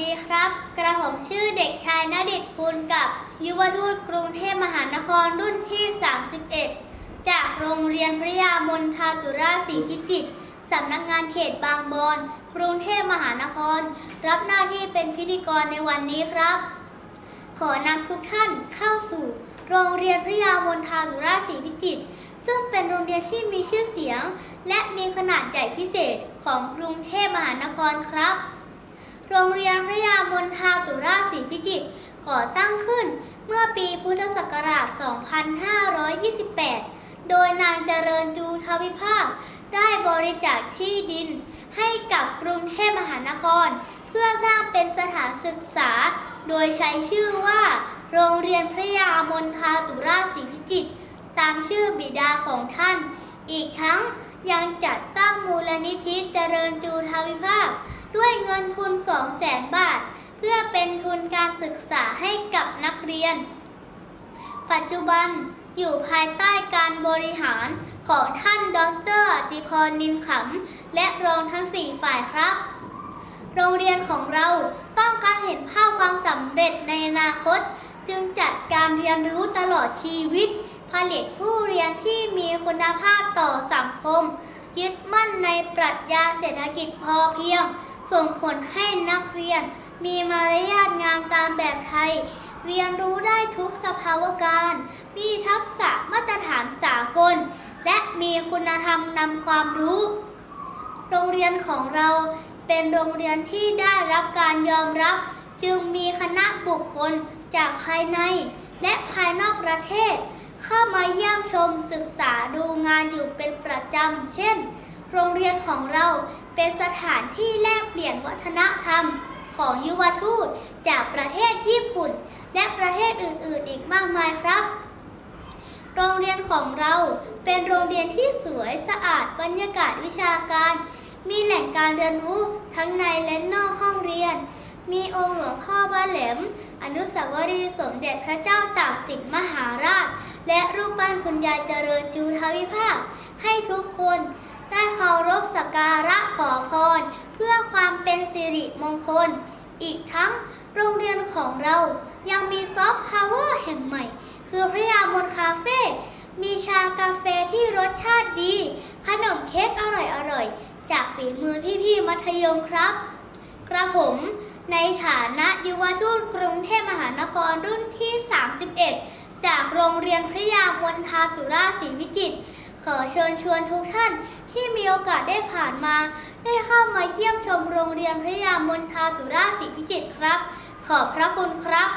ดีครับ กระผมชื่อเด็กชายนดิตพูลกับยุวทูตกรุงเทพมหานครรุ่นที่ 31 จากโรงเรียนพระยามนทาตุราศรีพิจิตรสำนักงานเขตบางบอนกรุงเทพมหานคร รับหน้าที่เป็นพิธีกรในวันนี้ครับ ขอนำทุกท่านเข้าสู่ โรงเรียนพระยามนทาตุราศรีพิจิตรซึ่งเป็นโรงเรียนที่มีชื่อเสียง และมีขนาดใหญ่พิเศษของกรุงเทพมหานครครับ โรงเรียนพระยามนทาตุราชศรีพิจิตรก่อตั้งขึ้นเมื่อปีพุทธศักราช 2528 โดยนางเจริญจูทวิภาค ได้บริจาคที่ดินให้กับกรุงเทพมหานคร เพื่อสร้างเป็นสถานศึกษา โดยใช้ชื่อว่า โรงเรียนพระยามนทาตุราชศรีพิจิตรตามชื่อบิดาของท่าน อีกทั้งยังจัดตั้งมูลนิธิเจริญจู ด้วยเงินทุน 200,000 บาท เพื่อเป็นทุนการศึกษาให้กับนักเรียน ปัจจุบันอยู่ภายใต้การบริหารของท่านดรอติพรนินขำและรองทั้ง 4 ฝ่ายครับ โรงเรียนของเราต้องการเห็นภาพความสำเร็จในอนาคต จึงจัดการเรียนรู้ตลอดชีวิต ผลิตผู้เรียนที่มีคุณภาพต่อสังคม ยึดมั่นในปรัชญาเศรษฐกิจพอเพียง ส่งผลให้นักเรียน มีมารยาทงามตามแบบไทย เรียนรู้ได้ทุกสภาวะการ มีทักษะมาตรฐานสากล และมีคุณธรรมนำความรู้ โรงเรียนของเราเป็นโรงเรียนที่ได้รับการยอมรับ จึงมีคณะบุคคลจากภายใน และภายนอกประเทศ เข้ามาเยี่ยมชมศึกษาดูงานอยู่เป็นประจำ เช่น โรงเรียนของเรา เป็นสถานที่แลกเปลี่ยนวัฒนธรรมของยุวทูตจากประเทศญี่ปุ่น และประเทศอื่นๆ อีกมากมายครับ โรงเรียนของเราเป็นโรงเรียนที่สวยสะอาดบรรยากาศวิชาการ มีแหล่งการเรียนรู้ทั้งในและนอกห้องเรียน มีองค์หลวงพ่อบ้าแหลม อนุสาวรีย์สมเด็จพระเจ้าตากสินมหาราช และรูปปั้นคุณยายเจริญจูทวิภาคให้ทุกคนได้เคารพสักการะขอพร เพื่อความเป็นสิ ริมงคล อีกทั้งโรงเรียนของเรายังมีซอฟต์พาวเวอร์แห่งใหม่ คือพระยามนคาเฟ่มีชากาแฟที่รสชาติดี ขนมเค้กอร่อยๆจากฝีมือพี่ๆมัธยมครับ กระผมในฐานะยุวทูตกรุงเทพมหานครรุ่นที่ 31 จากโรงเรียนพระยามนทาตุราชศรีวิจิตร ขอเชิญชวนทุกท่านที่มีโอกาสได้ผ่านมา ได้เข้ามาเยี่ยมชมโรงเรียนพระยามนทาตุราศรีพิจิตรครับ ขอบพระคุณครับ